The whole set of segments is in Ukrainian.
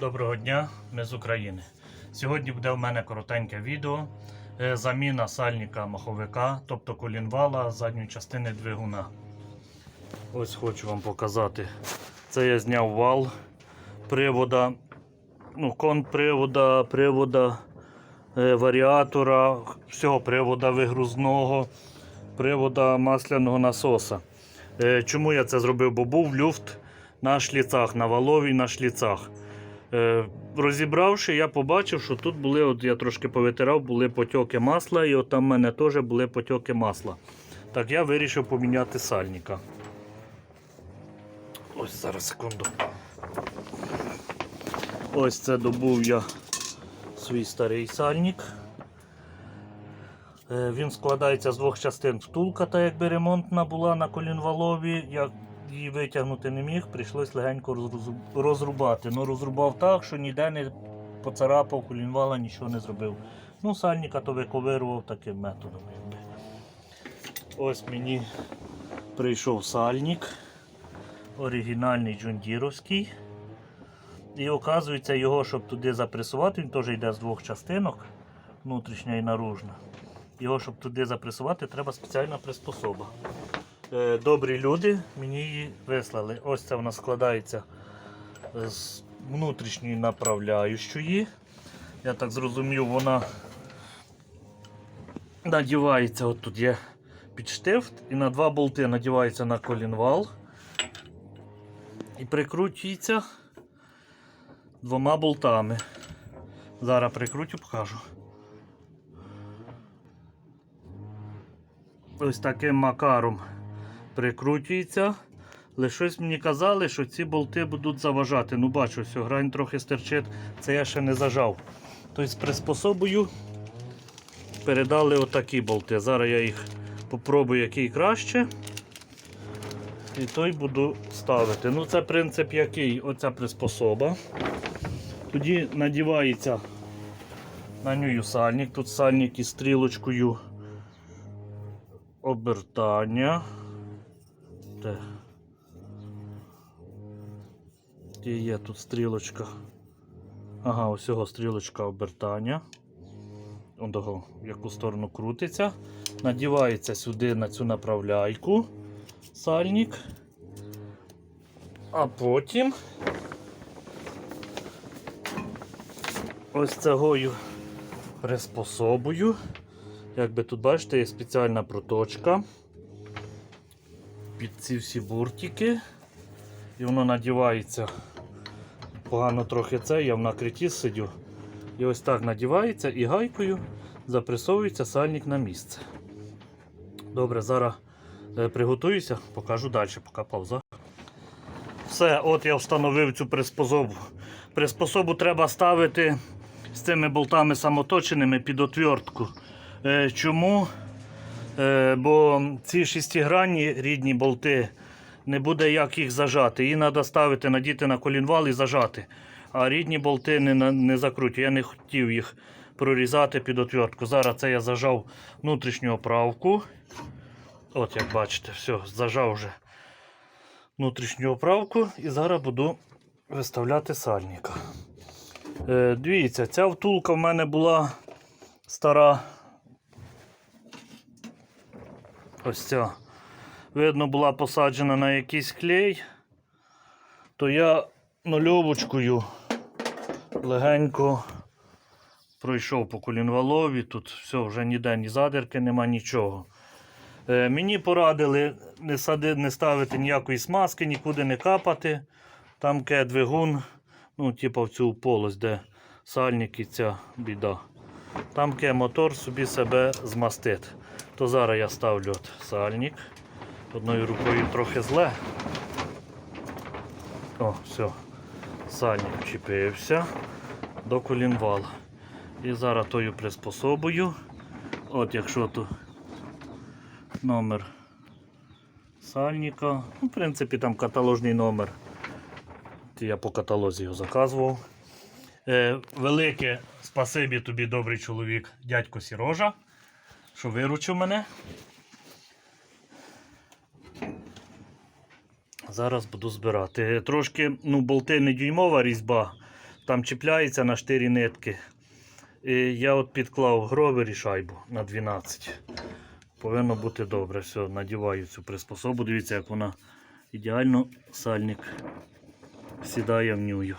Доброго дня, ми з України. Сьогодні буде в мене коротеньке відео. е, Заміна сальника маховика, тобто колінвала задньої частини двигуна. Ось хочу вам показати. Це я зняв вал привода, ну, конпривода, привода е, варіатора, всього привода вигрузного, привода масляного насоса. Е, Чому я це зробив? Бо був люфт на шліцах, на валовій на шліцах. Е, розібравши, я побачив, що тут були, от я трошки повитирав, були потьоки масла, і от там в мене теж були потьоки масла. Так, я вирішив поміняти сальника. Ось зараз секунду. Ось це добув я свій старий сальник. Е, Він складається з двох частин. Втулка, та якби ремонтна була на колінвалові. Я її витягнути не міг, прийшлось легенько розрубати. Ну розрубав так, що ніде не поцарапав, колінвала нічого не зробив. Ну, сальника то виковирував таким методом. Ось мені прийшов сальник. Оригінальний джундіровський. І оказується, його, щоб туди запресувати, він теж йде з двох частинок, внутрішня і наружна. Його, щоб туди запресувати, треба спеціальна приспособа. Е, Добрі люди мені її вислали. Ось це вона складається з внутрішньої направляючої. Я так зрозумів, вона надівається, от тут є підштифт, і на два болти надівається на колінвал і прикручується двома болтами. Зараз прикрутю, покажу. Ось таким макаром прикручується. Але щось мені казали, що ці болти будуть заважати. Ну, бачу, все, грань трохи стерчить, це я ще не зажав. Тобто з приспособою передали отакі болти. Зараз я їх попробую, який краще. І той буду ставити. Ну, це принцип який? Оця приспособа. Тоді надівається на нього сальник. Тут сальник із стрілочкою обертання. Де? Де є тут стрілочка? Ага, ось його стрілочка обертання. Он в яку сторону крутиться. Надівається сюди на цю направляйку сальник. А потім ось цегою приспособою. Якби тут бачите, є спеціальна проточка під ці всі буртики. І воно надівається. Погано трохи це, я в накритті сидю. І ось так надівається і гайкою запресовується сальник на місце. Добре, зараз е, приготуюся, покажу далі, поки пауза. Все, от я встановив цю приспособу. Приспособу треба ставити з цими болтами самоточеними під отвертку. Е, Чому? Е, Бо ці шестигранні рідні болти не буде як їх зажати. Її треба ставити, надіти на колінвал і зажати. А рідні болти не, не закрутю. Я не хотів їх прорізати під отвертку. Зараз це я зажав внутрішню оправку. От як бачите, все, зажав вже внутрішню оправку і зараз буду виставляти сальника. Е, дивіться, ця втулка в мене була стара. Ось ця. Видно, була посаджена на якийсь клей, то я нульовочкою легенько пройшов по колінвалові. Тут все, вже ніде ні задирки, нема нічого. Е, мені порадили не, сади, не ставити ніякої смазки, нікуди не капати. Там ке двигун, ну, типу в цю полость, де сальник і ця біда. Там ке мотор собі себе змастить. То зараз я ставлю от сальник. Одною рукою трохи зле. О, все. Сальник вчепився до колінвала. І зараз тою приспособою. От якщо тут номер сальника. Ну, в принципі, там каталожний номер. Я по каталозі його заказував. Е, велике спасибі тобі, добрий чоловік, дядько Сірожа, що виручив мене. Зараз буду збирати. Трошки ну, болти не дюймова різьба. там чіпляється на 4 нитки. І я от підклав гровер і шайбу на 12. Повинно бути добре. Все, надіваю цю приспособу. Дивіться, як вона ідеально сальник сідає в нюю.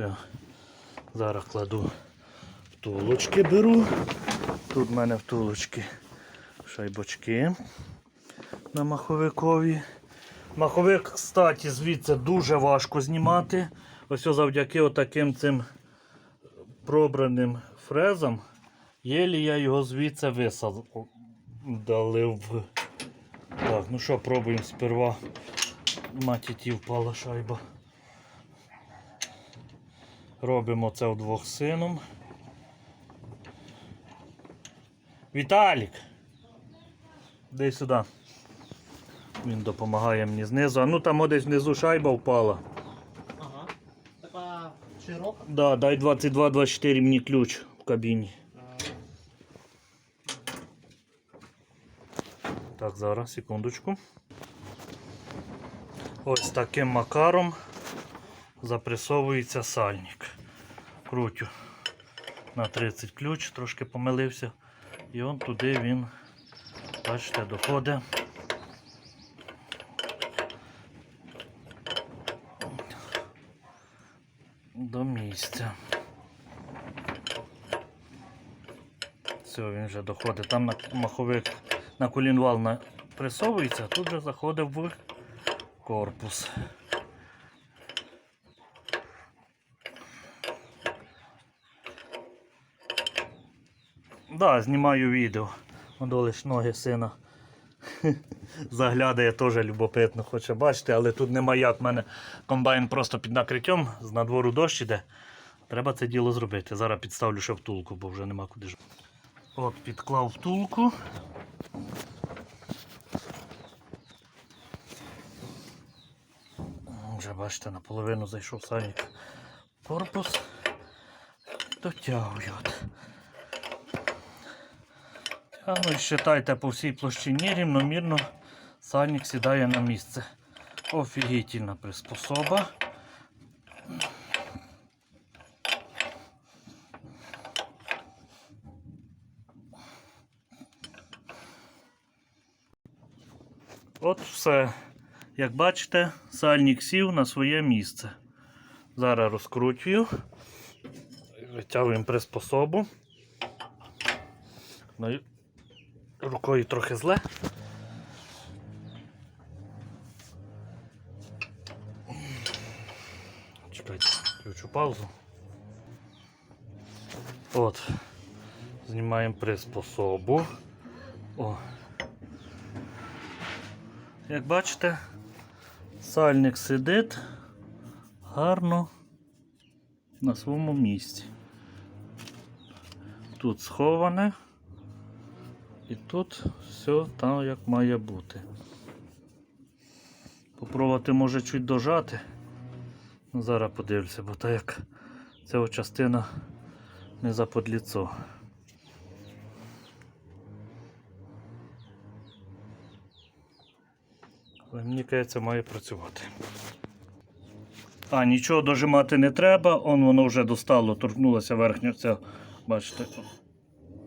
Все. Зараз кладу втулочки беру. Тут в мене втулочки шайбочки на маховикові. Маховик, кстати, звідси дуже важко знімати. Ось завдяки отаким цим пробраним фрезам. Єлі я його звідси висадив. Так, ну що, пробуємо сперва. Матіті впала шайба. Робимо це вдвох з сином. Віталік! Дай сюди. Він допомагає мені знизу. А ну там десь внизу шайба впала. Ага. Така широка. Да, дай 22-24 мені ключ в кабіні. Так, зараз, секундочку. Ось таким макаром запресовується сальник. Крутю на 30 ключ, трошки помилився. І он туди він, бачите, доходить. До місця. Все, він вже доходить. Там на маховик на колінвал напресовується, а тут вже заходить в корпус. Да, знімаю відео. Одолиш ноги сина. Заглядає теж любопитно, хоче бачити, але тут нема як. У мене комбайн просто під накриттям, з надвору дощ іде. Треба це діло зробити. Зараз підставлю ще втулку, бо вже нема куди ж. От підклав втулку. Вже бачите, наполовину зайшов сальник корпус. Дотягую. от. Тягну і считайте по всій площині рівномірно сальник сідає на місце. Офігітельна приспособа. От все. Як бачите, сальник сів на своє місце. Зараз розкручую. Витягуємо приспособу. Рукою трохи зле. Чекайте, включу паузу. От. Знімаємо приспособу. О. Як бачите, сальник сидить гарно на своєму місці. Тут сховане. І тут все так, як має бути. Попробувати може чуть дожати. Ну, зараз подивлюся, бо так як ця частина не заподліцо. Але мені кажеться, має працювати. А, нічого дожимати не треба, он воно вже достало, торкнулася верхня ця, бачите,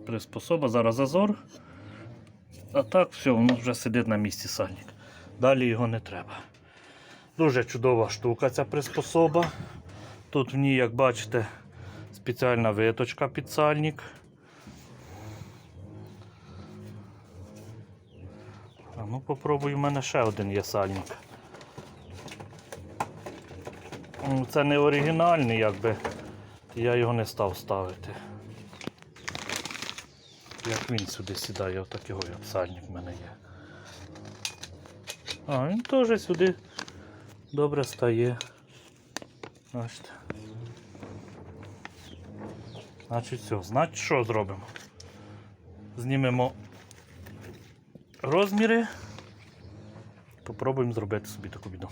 приспособа, зараз зазор. А так все, воно вже сидить на місці сальник. Далі його не треба. Дуже чудова штука ця приспособа. Тут в ній, як бачите, спеціальна виточка під сальник. А ну попробуй, у мене ще один є сальник. Це не оригінальний, якби. Я його не став ставити. Як він сюди сідає, отакий от сальник в мене є. А, він теж сюди добре стає. Бачите. Значить все, значить що зробимо? Знімемо розміри. Попробуємо зробити собі таку біду.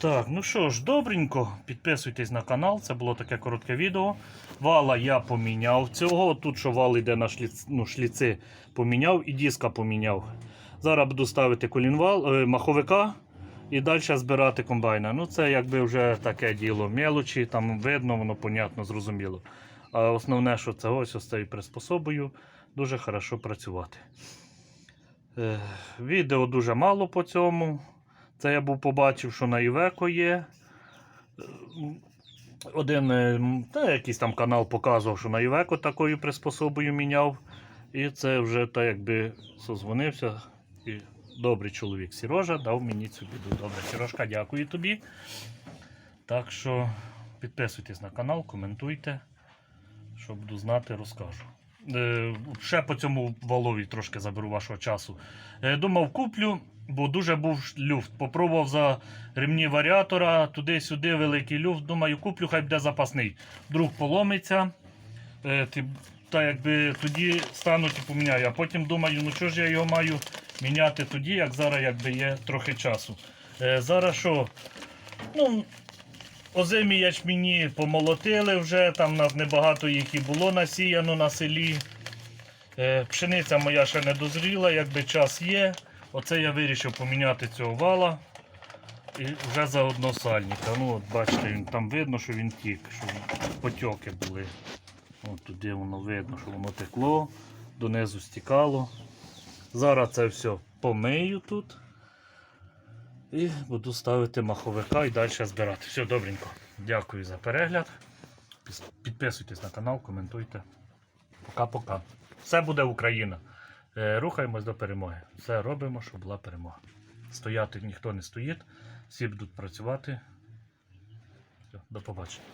Так, ну що ж, добренько, підписуйтесь на канал, це було таке коротке відео. Вала я поміняв цього. Тут що вал йде на шліц, ну, шліци, поміняв і диска поміняв. Зараз буду ставити колінвал, е, маховика і далі збирати комбайна. Ну це якби вже таке діло. Мелочі, там видно, воно понятно, зрозуміло. А основне, що це ось ось цією приспособою дуже хорошо працювати. Е, відео дуже мало по цьому. Це я був побачив, що на Івеко є. Один е, та якийсь там канал показував, що на Івеко такою приспособою міняв. І це вже так якби созвонився. І добрий чоловік Сірожа дав мені цю біду. Добре, Сірожка, дякую тобі. Так що підписуйтесь на канал, коментуйте. Що буду знати, розкажу. Е, ще по цьому валові трошки заберу вашого часу. Е, думав, куплю, бо дуже був люфт. Попробував за ремні варіатора, туди-сюди великий люфт. Думаю, куплю, хай буде запасний. Друг поломиться. Е, ти, та якби тоді стануть і поміняю. А потім думаю, ну чого ж я його маю міняти тоді, як зараз якби є трохи часу. Е, зараз що? Ну, озимі ячміні помолотили вже, там нас небагато їх і було насіяно на селі. Е, пшениця моя ще не дозріла, якби час є. Оце я вирішив поміняти цього вала. І вже заодно сальника. Ну, от бачите, він, там видно, що він тік, що потьоки були. От туди воно видно, що воно текло, донизу стікало. Зараз це все помию тут. І буду ставити маховика і далі збирати. Все добренько. Дякую за перегляд. Підписуйтесь на канал, коментуйте. Пока-пока. Все буде Україна. Е, Рухаємось до перемоги. Все робимо, щоб була перемога. Стояти ніхто не стоїть, всі будуть працювати. До побачення.